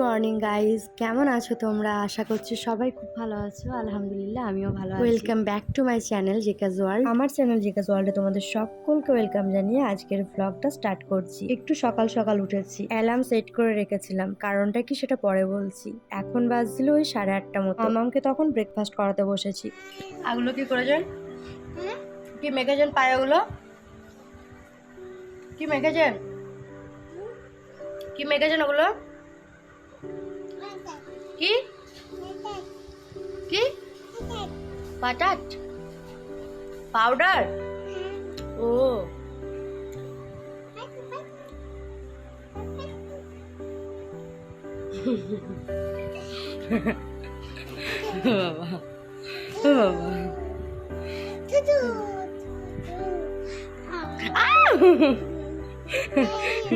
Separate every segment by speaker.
Speaker 1: Morning guys কেমন আছো তোমরা? আশা করছি সবাই খুব ভালো আছো। আলহামদুলিল্লাহ আমিও ভালো আছি। Welcome back to my channel জিকাজ world আমার চ্যানেল জিকাজ ওয়ার্ল্ডে তোমাদের সকলকে ওয়েলকাম জানিয়ে আজকের ব্লগটা স্টার্ট করছি। একটু সকাল সকাল উঠেছি। অ্যালার্ম সেট করে রেখেছিলাম। কারণটা কি সেটা পরে বলছি। এখন বাজছিল ওই সাড়ে আটটা মতো। আমাকে তখন ব্রেকফাস্ট করাতে বসেছি। আগুলো কি করেছেন? কি মেখেছেন পায়াগুলো? কি মেখেছেন? কি মেখেছেন ওগুলো? কি? কি? বাটাট পাউডার? ও। বাবা। বাবা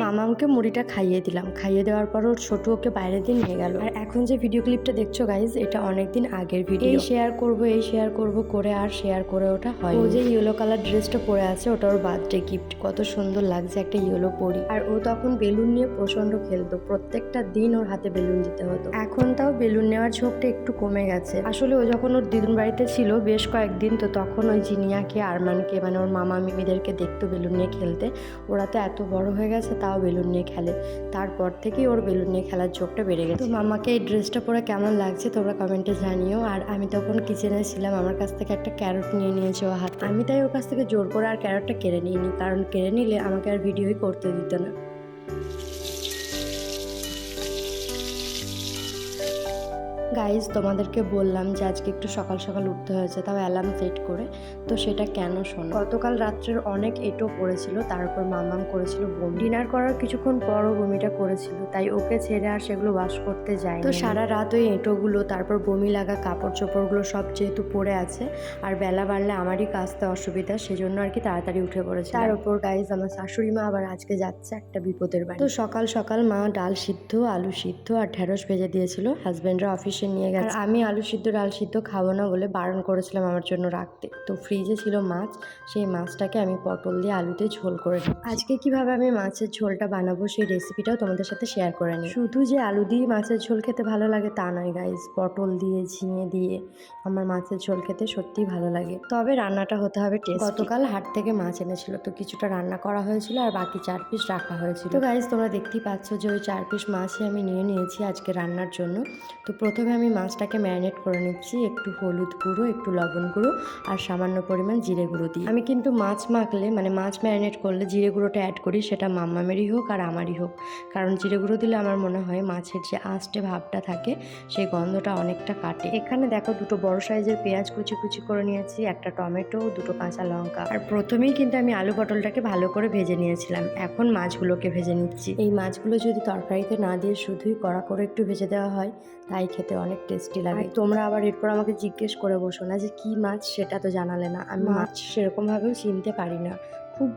Speaker 1: মামামকে মুড়িটা খাইয়ে দিলাম। খাইয়ে দেওয়ার পর ওর ছোট ওকে বাইরে দিয়ে নিয়ে গেল। আর এখন যে ভিডিও ক্লিপটা দেখছ গাইজ এটা অনেকদিন আগের ভিডিও এই শেয়ার করব এই শেয়ার করব করে আর শেয়ার করে ওটা হয় ও যে ইয়েলো কালার ড্রেসটা পরে আছে ওটা ওর বার্থডে গিফট কত সুন্দর লাগছে একটা ইয়েলো পরি। আর ও তখন বেলুন নিয়ে প্রচণ্ড খেলতো। প্রত্যেকটা দিন ওর হাতে বেলুন দিতে হতো। এখন তাও বেলুন নেওয়ার ঝোঁকটা একটু কমে গেছে। আসলে ও যখন ওর দিদুন বাড়িতে ছিল বেশ কয়েকদিন তো তখন ওই জিনিয়াকে আরমানকে মানে ওর মামা মিমিদেরকে দেখতো বেলুন নিয়ে খেলতে। ওরা তো এত বড় হয়ে গেছে, তাও বেলুন নিয়ে খেলে। তারপর থেকেই ওর বেলুন নিয়ে খেলার ঝোঁকটা বেড়ে গেছে। মামাকে এই ড্রেসটা পরে কেমন লাগছে তোমরা কমেন্টে জানিও। আর আমি তখন কিচেনে ছিলাম, আমার কাছ থেকে একটা ক্যারট নিয়ে নিয়েছে ও হাতে। আমি তাই ওর কাছ থেকে জোর করে আর ক্যারটটা কেড়ে নিইনি, কারণ কেড়ে নিলে আমাকে আর ভিডিওই করতে দিত না। গাইজ তোমাদেরকে বললাম যে আজকে একটু সকাল সকাল উঠতে হয়েছে তাও অ্যালার্ম সেট করে। তো সেটা কেন শোনো? গতকাল রাত্রের অনেক এটো পড়েছিল তারপর মামাম করেছিল বমি। ডিনার করার কিছুক্ষণ পরও বমিটা করেছিল তাই ওকে ছেড়ে আর সেগুলো ওয়াশ করতে যায় তো সারা রাত ওই এঁটোগুলো তারপর বমি লাগা কাপড় চোপড়গুলো সব যেহেতু পড়ে আছে আর বেলা বাড়লে আমারই কাজতে অসুবিধা সেজন্য আর কি তাড়াতাড়ি উঠে পড়েছে তার উপর গাইজ আমার শাশুড়ি মা আবার আজকে যাচ্ছে একটা বিপদের বাড়ি। তো সকাল সকাল মা ডাল সিদ্ধ আলু সিদ্ধ আর ঢেঁড়স ভেজে দিয়েছিল হাজব্যান্ডরা অফিসে নিয়ে গেছে। আর আমি আলু সিদ্ধ ডাল সিদ্ধ খাব না বলে বারণ করেছিলাম আমার জন্য রাখতে। তো ফ্রিজে ছিল মাছ সেই মাছটাকে আমি পটল দিয়ে আলুতে ঝোল করে আজকে কীভাবে আমি মাছের ঝোলটা বানাবো সেই রেসিপিটাও তোমাদের সাথে শেয়ার করে নিই। শুধু যে আলু দিয়ে মাছের ঝোল খেতে ভালো লাগে তা নয় গাইজ পটল দিয়ে ঝিঙে দিয়ে আমার মাছের ঝোল খেতে সত্যিই ভালো লাগে। তবে রান্নাটা হতে হবে টেস্ট গতকাল হাট থেকে মাছ এনেছিল তো কিছুটা রান্না করা হয়েছিল আর বাকি চার পিস রাখা হয়েছিল। তো গাইজ তোমরা দেখতেই পাচ্ছ যে ওই চার পিস মাছই আমি নিয়ে নিয়েছি আজকে রান্নার জন্য। তো প্রথমে আমি মাছটাকে ম্যারিনেট করে নিচ্ছি, একটু হলুদ গুঁড়ো, একটু লবণ গুঁড়ো আর সামান্য পরিমাণ জিরে গুঁড়ো দিই আমি কিন্তু মাছ মাখলে মানে মাছ ম্যারিনেট করলে জিরে গুঁড়োটা অ্যাড করি, সেটা মাম্মামেরই হোক আর আমারই হোক। কারণ জিরে গুঁড়ো দিলে আমার মনে হয় মাছের যে আঁশটে ভাবটা থাকে, সেই গন্ধটা অনেকটা কাটে। এখানে দেখো দুটো বড় সাইজের পেঁয়াজ কুচি কুচি করে নিয়েছি, একটা টমেটো, দুটো কাঁচা লঙ্কা। আর প্রথমেই কিন্তু আমি আলু পটলটাকে ভালো করে ভেজে নিয়েছিলাম, এখন মাছগুলোকে ভেজে নিচ্ছি। এই মাছগুলো যদি তরকারিতে না দিয়ে শুধুই কড়া করে একটু ভেজে দেওয়া হয়, তাই খেতে অনেক টেস্টি লাগে। তোমরা আবার এরপর আমাকে জিজ্ঞেস করে বসো না যে কি মাছ সেটা তো জানালে না। আমি মাছ সেরকমভাবেও চিনতে পারি না। খুব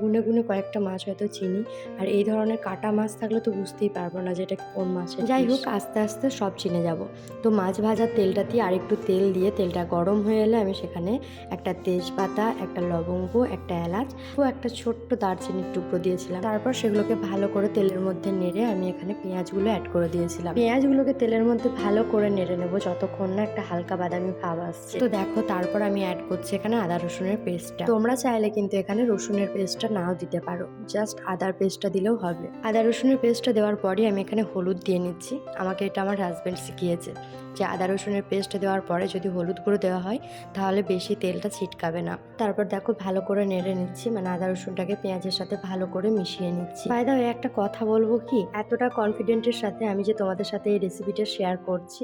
Speaker 1: গুনে গুনে কয়েকটা মাছ হয়তো চিনি। আর এই ধরনের কাটা মাছ থাকলে তো বুঝতেই পারব না যে এটা কোন মাছের যাই হোক আস্তে আস্তে সব চিনে যাব। তো মাছ ভাজার তেলটা দিয়ে আরেকটু তেল দিয়ে তেলটা গরম হয়ে এলে আমি সেখানে একটা তেজপাতা একটা লবঙ্গ একটা এলাচ ও একটা ছোট্ট দারচিনির টুকরো দিয়েছিলাম। তারপর সেগুলোকে ভালো করে তেলের মধ্যে নেড়ে আমি এখানে পেঁয়াজগুলো অ্যাড করে দিয়েছিলাম। পেঁয়াজগুলোকে তেলের মধ্যে ভালো করে নেড়ে নেব যতক্ষণ না একটা হালকা বাদামি ভাব আসছে। তো দেখো তারপর আমি অ্যাড করছি এখানে আদা রসুনের পেস্টটা তোমরা চাইলে কিন্তু এখানে রসুনের পেস্টটা নাও দিতে পারো। জাস্ট আদার পেস্টটা দিলেও হবে। আদা রসুনের পেস্টটা দেওয়ার পরই আমি এখানে হলুদ দিয়ে নিচ্ছি। আমাকে এটা আমার হাজব্যান্ড শিখিয়েছে যে আদা রসুনের পেস্ট দেওয়ার পরে যদি হলুদ গুঁড়ো দেওয়া হয়, তাহলে বেশি তেলটা ছিটকাবে না। তারপর দেখো ভালো করে নেড়ে নিচ্ছি মানে আদা রসুনটাকে পেঁয়াজের সাথে ভালো করে মিশিয়ে নিচ্ছি। ফায়দা একটা কথা বলব কি? এতটা কনফিডেন্টের সাথে আমি যে তোমাদের সাথে এই রেসিপিটা শেয়ার করছি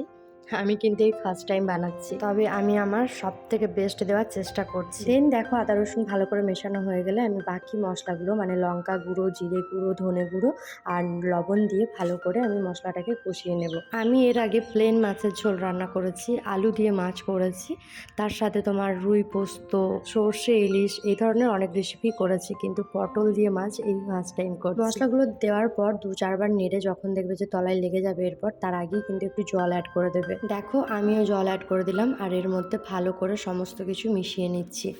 Speaker 1: আমি কিন্তু এই ফার্স্ট টাইম বানাচ্ছি। তবে আমি আমার সব থেকে বেস্ট দেওয়ার চেষ্টা করছি। দেন দেখো আদা, রসুন ভালো করে মেশানো হয়ে গেলে আমি বাকি মশলাগুলো মানে লঙ্কা গুঁড়ো, জিরে গুঁড়ো, ধনে গুঁড়ো আর লবণ দিয়ে ভালো করে আমি মশলাটাকে কষিয়ে নেব। আমি এর আগে প্লেন মাছের ঝোল রান্না করেছি, আলু দিয়ে মাছ করেছি। তার সাথে তোমার রুই পোস্ত, সর্ষে, ইলিশ এই ধরনের অনেক রেসিপি করেছি, কিন্তু পটল দিয়ে মাছ এই ফার্স্ট টাইম করছি। মশলাগুলো দেওয়ার পর দু চারবার নেড়ে যখন দেখবে যে তলায় লেগে যাবে, এরপর তার আগেই কিন্তু একটু জল অ্যাড করে দেবে। দেখো, আমিও জল অ্যাড করে দিলাম আর এর মধ্যে ভালো করে সমস্ত কিছু মিশিয়ে নিচ্ছি।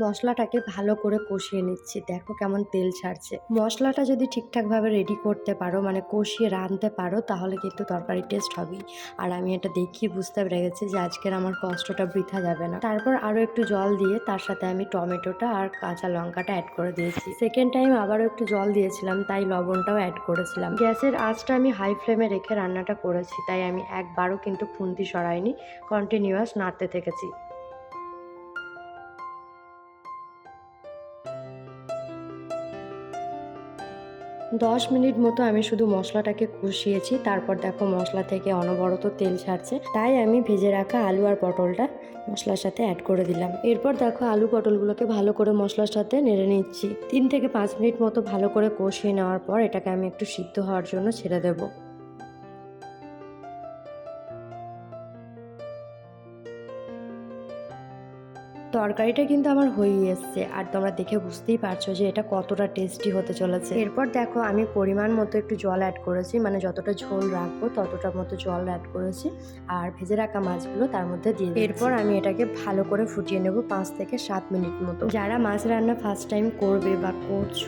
Speaker 1: মশলাটাকে ভালো করে কষিয়ে নিচ্ছি। দেখো কেমন তেল ছাড়ছে। মশলাটা যদি ঠিকঠাকভাবে রেডি করতে পারো মানে কষিয়ে রাঁধতে পারো, তাহলে কিন্তু তরকারি টেস্ট হবেই। আর আমি এটা দেখিয়ে বুঝতে পেরে গেছি যে আজকের আমার কষ্টটা বৃথা যাবে না। তারপর আরও একটু জল দিয়ে তার সাথে আমি টমেটোটা আর কাঁচা লঙ্কাটা অ্যাড করে দিয়েছি। সেকেন্ড টাইম আবারও একটু জল দিয়েছিলাম, তাই লবণটাও অ্যাড করেছিলাম। গ্যাসের আঁচটা আমি হাই ফ্লেমে রেখে রান্নাটা করেছি, তাই আমি একবারও কিন্তু খুন্তি সরাইনি কন্টিনিউয়াস নাড়তে থেকেছি। দশ মিনিট মতো আমি শুধু মশলাটাকে কষিয়েছি, তারপর দেখো মশলা থেকে অনবরত তেল ছাড়ছে। তাই আমি ভেজে রাখা আলু আর পটলটা মশলার সাথে অ্যাড করে দিলাম। এরপর দেখো আলু পটলগুলোকে ভালো করে মশলার সাথে নেড়ে নিচ্ছি। তিন থেকে পাঁচ মিনিট মতো ভালো করে কষিয়ে নেওয়ার পর এটাকে আমি একটু সিদ্ধ হওয়ার জন্য ছেড়ে দেবো। তরকারিটা কিন্তু আমার হয়েই এসছে। আর তোমরা দেখে বুঝতেই পারছ যে এটা কতটা টেস্টি হতে চলেছে। এরপর দেখো, আমি পরিমাণ মতো একটু জল অ্যাড করেছি। মানে যতটা ঝোল রাখব, ততটা মতো জল অ্যাড করেছি। আর ভেজে রাখা মাছগুলো তার মধ্যে দিয়ে এরপর আমি এটাকে ভালো করে ফুটিয়ে নেব পাঁচ থেকে সাত মিনিট মতো। যারা মাছ রান্না ফার্স্ট টাইম করবে বা করছ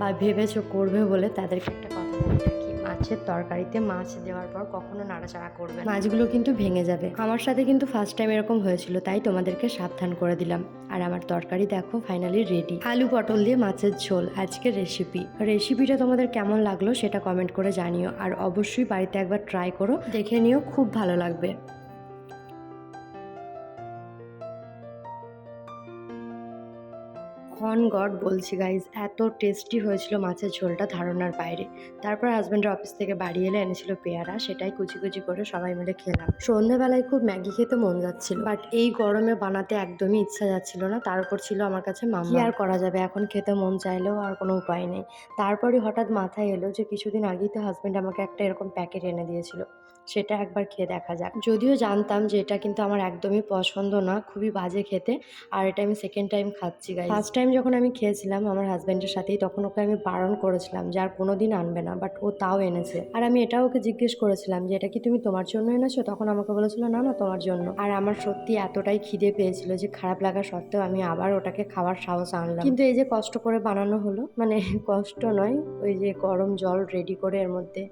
Speaker 1: বা ভেবেছো করবে বলে তাদেরকে একটা কথা বলে মাছের তরকারিতে মাছ দেওয়ার পর কখনো নাড়াচাড়া করবে মাছগুলো কিন্তু ভেঙে যাবে। আমার সাথে কিন্তু ফার্স্ট টাইম এরকম হয়েছিল, তাই তোমাদেরকে সাবধান করে দিলাম। আর আমার তরকারি দেখো ফাইনালি রেডি আলু পটল দিয়ে মাছের ঝোল, আজকের রেসিপি রেসিপিটা তোমাদের কেমন লাগল সেটা কমেন্ট করে জানিও। আর অবশ্যই বাড়িতে একবার ট্রাই করো, দেখে নিও, খুব ভালো লাগবে। অন গড বলছি গাইজ এত টেস্টি হয়েছিল মাছের ঝোলটা ধারণার বাইরে। তারপর হাজব্যান্ডের অফিস থেকে বাড়ি এলে এনেছিল পেয়ারা, সেটাই কুচি কুচি করে সবাই মিলে খেলাম। সন্ধ্যেবেলায় খুব ম্যাগি খেতে মন যাচ্ছিল বাট এই গরমে বানাতে একদমই ইচ্ছা যাচ্ছিল না। তার উপর ছিল আমার কাছে মামা আর করা যাবে? এখন খেতে মন চাইলেও আর কোনো উপায় নেই। তারপরে হঠাৎ মাথায় এলো যে কিছুদিন আগেই তো হাজব্যান্ড আমাকে একটা এরকম প্যাকেট এনে দিয়েছিল। সেটা একবার খেয়ে দেখা যাক। যদিও জানতাম যে এটা কিন্তু আমার একদমই পছন্দ না, খুবই বাজে খেতে। আর এটা আমি সেকেন্ড টাইম খাচ্ছি গাই ফার্স্ট টাইম যখন আমি খেয়েছিলাম আমার হাজব্যান্ডের সাথেই, তখন ওকে আমি বারণ করেছিলাম যে আর কোনো দিন আনবে না বাট ও তাও এনেছে। আর আমি এটাও ওকে জিজ্ঞেস করেছিলাম যে, এটা কি তুমি তোমার জন্য এনেছো? তখন আমাকে বলেছিল, না না, তোমার জন্য। আর আমার সত্যি এতটাই খিদে পেয়েছিল যে খারাপ লাগা সত্ত্বেও আমি আবার ওটাকে খাওয়ার সাহস আনলাম। কিন্তু এই যে কষ্ট করে বানানো হলো মানে কষ্ট নয়, ওই যে গরম জল রেডি করে এর মধ্যে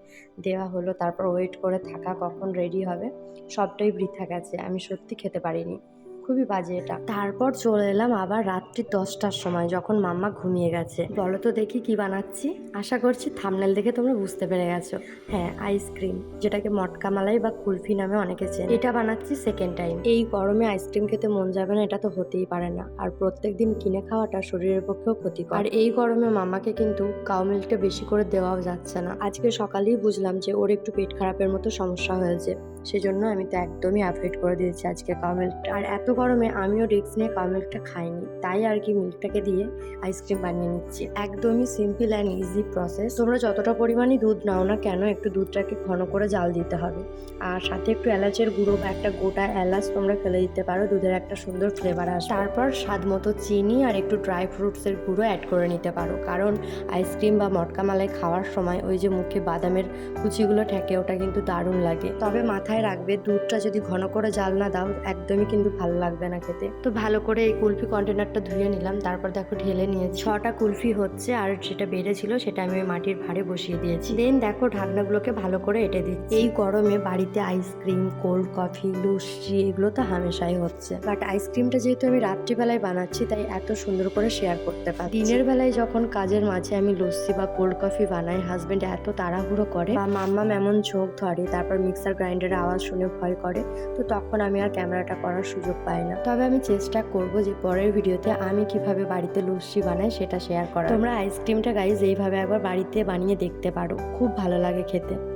Speaker 1: দেওয়া হলো, তারপর ওয়েট করে থাকা কখন রেডি হবে? সবটাই বৃথা গেছে আমি সত্যি খেতে পারিনি। খুবই বাজে এটা। তারপর চলে এলাম আবার রাত্রি দশটার সময় যখন মাম্মা ঘুমিয়ে গেছে। বলো তো দেখি কি বানাচ্ছি? আশা করছি থামনেল দেখে তোমরা বুঝতে পেরে গেছো। হ্যাঁ আইসক্রিম যেটাকে মটকা মালাই বা কুলফি নামে অনেকে চেন। এটা বানাচ্ছি সেকেন্ড টাইম এই গরমে আইসক্রিম খেতে মন যাবে না, এটা তো হতেই পারে না। আর প্রত্যেক দিন কিনে খাওয়াটা শরীরের পক্ষেও ক্ষতিকর। আর এই গরমে মামাকে কিন্তু কাউ মিল্কটা বেশি করে দেওয়াও যাচ্ছে না। আজকে সকালেই বুঝলাম যে ওর একটু পেট খারাপের মতো সমস্যা হয়েছে। সেজন্য আমি তো একদমই অ্যাভয়েড করে দিয়েছি আজকে কাউ মিল্কটা আর এত গরমে আমিও রিক্স নিয়ে কাউ মিল্কটা খাইনি, তাই আর কি মিল্কটাকে দিয়ে আইসক্রিম বানিয়ে নিচ্ছি। একদমই সিম্পল অ্যান্ড ইজি প্রসেস তোমরা যতটা পরিমাণই দুধ নাও না কেন, একটু দুধটাকে ঘন করে জাল দিতে হবে। আর সাথে একটু এলাচের গুঁড়ো বা একটা গোটা এলাচ তোমরা ফেলে দিতে পারো, দুধের একটা সুন্দর ফ্লেভার আসে তারপর স্বাদ মতো চিনি আর একটু ড্রাই ফ্রুটসের গুঁড়ো অ্যাড করে নিতে পারো। কারণ আইসক্রিম বা মটকা মালাই খাওয়ার সময় ওই যে মুখে বাদামের কুচিগুলো ঠেকে, ওটা কিন্তু দারুণ লাগে। তবে মাথায় রাখবে, দুধটা যদি ঘন করে জাল না দাও, একদমই কিন্তু ভালো লাগবে না খেতে। তো ভালো করে এই কুলফি কন্টেনারটা ধুয়ে নিলাম, তারপর দেখো ঢেলে নিয়ে ছটা কুলফি হচ্ছে আর যেটা বেড়েছিল সেটা আমি মাটির ভাঁড়ে বসিয়ে দিয়েছি। দেন দেখো ঢাকনাগুলোকে ভালো করে এটে দিচ্ছি। এই গরমে বাড়িতে আইসক্রিম কোল্ড কফি লুচি এগুলো তো হামেশাই হচ্ছে। বাট আইসক্রিমটা যেহেতু আমি রাত্রিবেলায় বানাচ্ছি, তাই এত সুন্দর করে শেয়ার করতে পারি দিনের বেলায় যখন কাজের মাঝে আমি লস্যি বা কোল্ড কফি বানাই হাজবেন্ড এত তাড়াহুড়ো করে বা মাম্মাম এমন ঝোঁক ধরে, তারপর মিক্সার গ্রাইন্ডারের আওয়াজ শুনে ভয় করে, তো তখন আমি আর ক্যামেরাটা করার সুযোগ পাই না। তবে আমি চেষ্টা করব যে পরের ভিডিওতে আমি কীভাবে বাড়িতে লস্যি বানাই সেটা শেয়ার করা তোমরা আইসক্রিমটা গাইজ এইভাবে একবার বাড়িতে বানিয়ে দেখতে পারো। খুব ভালো লাগে খেতে।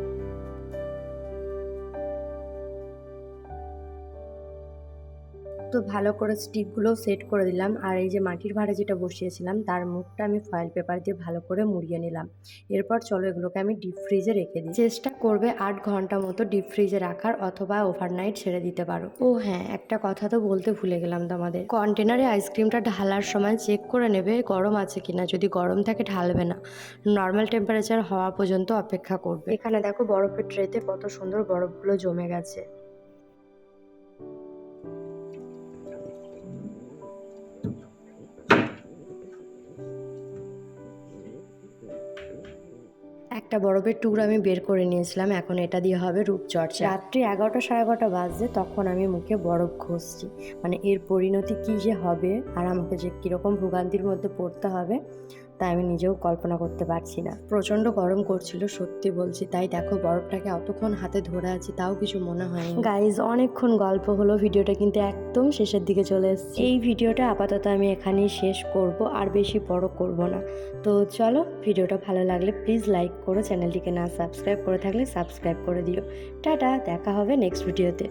Speaker 1: তো ভালো করে স্টিকগুলো সেট করে দিলাম। আর এই যে মাটির ভাড়ে যেটা বসিয়েছিলাম, তার মুখটা আমি ফয়েল পেপার দিয়ে ভালো করে মুড়িয়ে নিলাম। এরপর চলো এগুলোকে আমি ডিপ ফ্রিজে রেখে দিই। চেষ্টা করবে আট ঘণ্টা মতো ডিপ ফ্রিজে রাখার অথবা ওভারনাইট ছেড়ে দিতে পারো। ও হ্যাঁ একটা কথা তো বলতে ভুলে গেলাম তোমাদের। কন্টেনারে আইসক্রিমটা ঢালার সময় চেক করে নেবে গরম আছে কিনা। যদি গরম থাকে ঢালবে না। নর্মাল টেম্পারেচার হওয়া পর্যন্ত অপেক্ষা করবে। এখানে দেখো বরফের ট্রেতে কত সুন্দর বরফগুলো জমে গেছে। একটা বরফের টুকরো আমি বের করে নিয়েছিলাম। এখন এটা দিয়ে হবে রূপচর্চা। রাত্রি এগারোটা, সাড়ে এগারোটা বাজছে, তখন আমি মুখে বরফ ঘষছি। মানে এর পরিণতি কী যে হবে আর আমাকে যে কীরকম ভোগান্তির মধ্যে পড়তে হবে তাই আমি নিজেও কল্পনা করতে পারছি না। প্রচণ্ড গরম করছিল, সত্যি বলছি। তাই দেখো, বরফটাকে অতক্ষণ হাতে ধরে আছি, তাও কিছু মনে হয়নি। গাইজ অনেকক্ষণ গল্প হলো, ভিডিওটা কিন্তু একদম শেষের দিকে চলে এসেছে। এই ভিডিওটা আপাতত আমি এখানেই শেষ করব, আর বেশি বড় করব না। তো চলো, ভিডিওটা ভালো লাগলে প্লিজ লাইক করো চ্যানেলটিকে না সাবস্ক্রাইব করে থাকলে সাবস্ক্রাইব করে দিও। টাটা, দেখা হবে নেক্সট ভিডিওতে